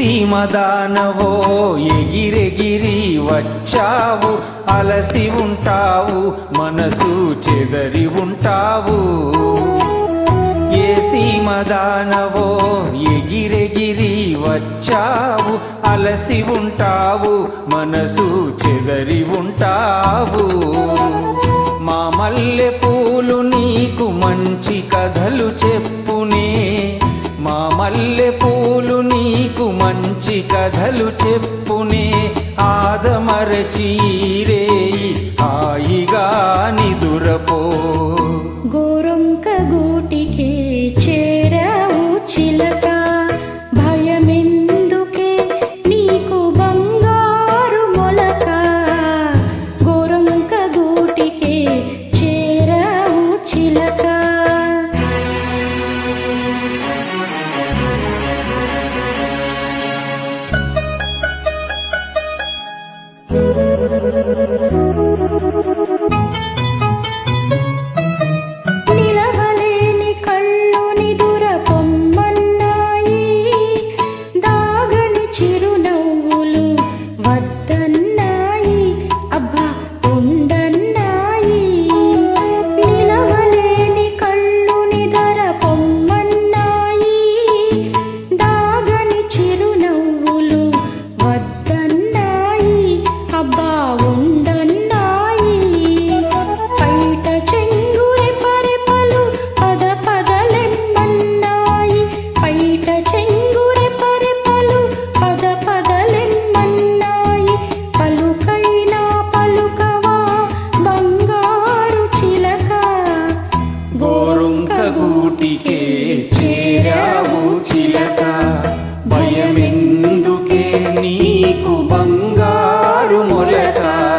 సీమదానవో ఎగిరెగిరి వచ్చావు అలసి ఉంటావు మనసు చెదరి ఉంటావు. ఏ సీమదానవో ఎగిరెగిరి వచ్చావు అలసి ఉంటావు మనసు చెదరి ఉంటావు. మా మల్లె పూలు నీకు మంచి కథలు చెప్పునే మా మల్లె పూలు నీకు మంచి కథలు చెప్పునే ఆదమరచి రేయి హాయిగా నిదురపో. గోరొంక గూటికే చేరావు చిలక భయమెందుకే నీకు బంగారు మొలక? గోరొంక గూటికే చేరావు చిలక bawa నీకు బంగారు మొలకా.